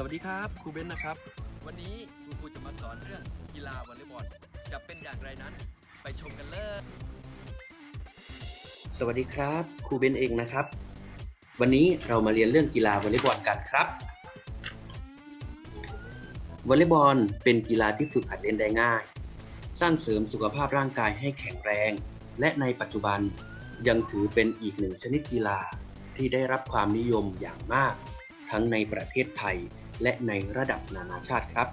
สวัสดีครับครูเบนนะครับ วันนี้คุณครูจะมาสอนเรื่องกีฬาวอลเลย์บอลจะเป็นอย่างไรนั้น ไปชมกันเลยสวัสดีครับครูเบนเองนะครับ วันนี้เรามาเรียนเรื่องกีฬาวอลเลย์บอลกันครับวอลเลย์บอลเป็นกีฬาที่ฝึกหัดเล่นได้ง่าย สร้างเสริมสุขภาพร่างกายให้แข็งแรง และในปัจจุบันยังถือเป็นอีกหนึ่งชนิดกีฬาที่ได้รับความนิยมอย่างมาก ทั้งในประเทศไทย และในระดับนานาชาติครับ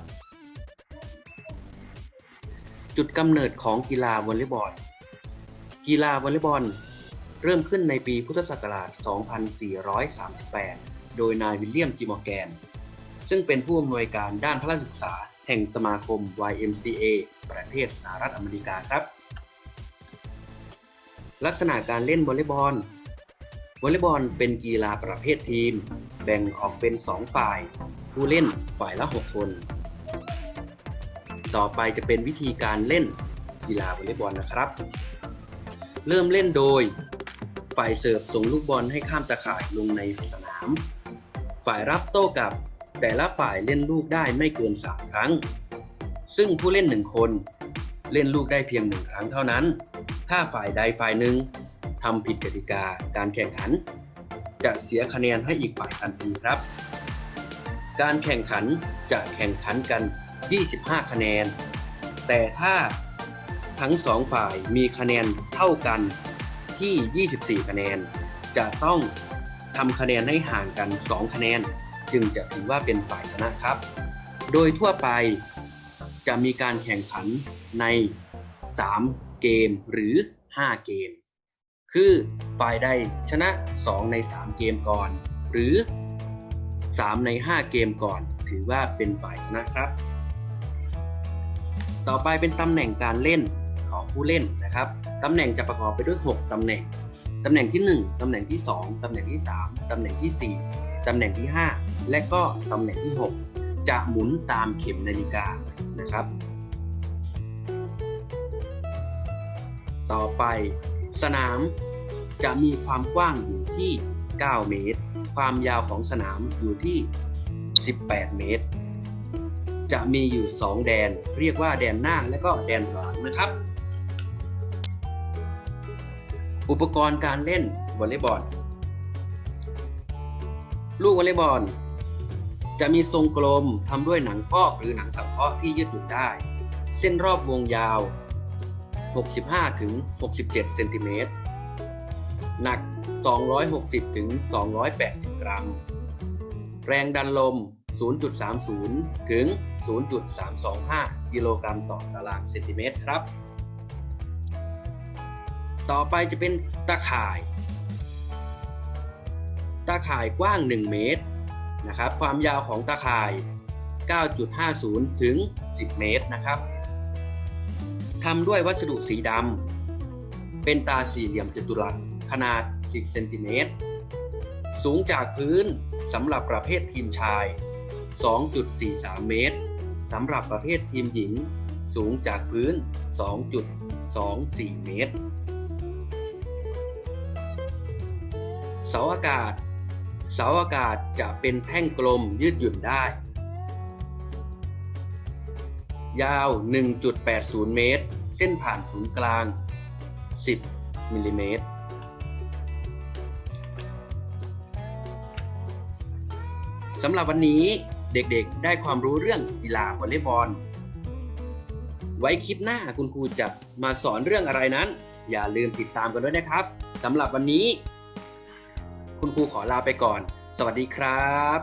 จุดกำเนิดของกีฬาวอลเลย์บอล กีฬาวอลเลย์บอล เริ่มขึ้นในปีพุทธศักราช 2438 โดยนายวิลเลียมจิมอร์แกน ซึ่งเป็นผู้อำนวยการด้านพระราชศึกษา แห่งสมาคม YMCA ประเทศสหรัฐอเมริกาครับ ลักษณะการเล่นวอลเลย์บอล วอลเลย์บอลเป็นกีฬาประเภททีม แบ่งออกเป็น 2 ฝ่าย ผู้เล่นฝ่ายละ 6 คน ต่อไปจะเป็นวิธีการเล่นกีฬาวอลเลย์บอลนะครับ เริ่มเล่นโดย ฝ่ายเสิร์ฟส่งลูกบอลให้ข้ามตะข่ายลงในสนาม ฝ่ายรับโต้กลับ แต่ละฝ่ายเล่นลูกได้ไม่เกิน 3 ครั้ง ซึ่งผู้เล่น1คน เล่นลูกได้เพียง1ครั้งเท่านั้น ถ้าฝ่ายใดฝ่ายหนึ่ง ทำผิดกติกาการแข่งขัน จะเสียคะแนนให้อีกฝ่ายทันทีครับ การแข่งขันจะแข่งขันกัน 25 คะแนน แต่ถ้าทั้งสองฝ่ายมีคะแนนเท่ากันที่ 24 คะแนน จะต้องทำคะแนนให้ห่างกัน 2 คะแนน จึงจะถือว่าเป็นฝ่ายชนะครับ โดยทั่วไปจะมีการแข่งขันใน 3 เกมหรือ 5 เกม คือฝ่ายใดชนะ 2 ใน 3 เกมก่อน หรือ 3 ใน 5 เกมก่อน ถือว่าเป็นฝ่ายชนะครับ ต่อไปเป็นตำแหน่งการเล่นของผู้เล่นนะครับตำแหน่งจะประกอบไปด้วย 6 ตำแหน่งตำแหน่งที่ 1 ตำแหน่งที่ 2 ตำแหน่งที่ 3 ตำแหน่งที่ 4 ตำแหน่งที่ 5 และก็ตำแหน่งที่ 6 จะหมุนตามเข็มนาฬิกานะครับ ต่อไป สนามจะมีความกว้างอยู่ที่ 9 เมตร ความยาวของสนามอยู่ที่ 18 เมตร จะมีอยู่ 2 แดน เรียกว่าแดนหน้าและก็แดนหลังนะครับ อุปกรณ์การเล่นวอลเลย์บอล ลูกวอลเลย์บอล จะมีทรงกลมทำด้วยหนังฟอกหรือหนังสังเคราะห์ที่ยืดหยุ่นได้ เส้นรอบวงยาว 65ถึง67เซนติเมตร หนัก 260ถึง280 กรัม แรงดันลม 0.30 ถึง 0.325 กิโลกรัมต่อตารางเซนติเมตรครับ ต่อไปจะเป็นตาข่าย ตาข่ายกว้าง 1 เมตรนะครับ ความยาวของตาข่าย 9.50 ถึง 10 เมตรนะครับ ทำด้วยวัสดุสีดำเป็นตาสี่เหลี่ยมจัตุรัสขนาด 10 เซนติเมตร สูงจากพื้นสำหรับประเภททีมชาย 2.43 เมตรสำหรับประเภททีมหญิง สูงจากพื้น 2.24 เมตร เสาอากาศ เสาอากาศจะเป็นแท่งกลมยืดหยุ่นได้ ยาว 1.80 เมตร เส้นผ่านศูนย์กลาง 10 มิลลิเมตร สำหรับวันนี้เด็กๆ ได้ความรู้เรื่องกีฬาวอลเลย์บอล ไว้คลิปหน้าคุณครูจะมาสอนเรื่องอะไรนั้น อย่าลืมติดตามกันด้วยนะครับสำหรับวันนี้ คุณครูขอลาไปก่อน สวัสดีครับ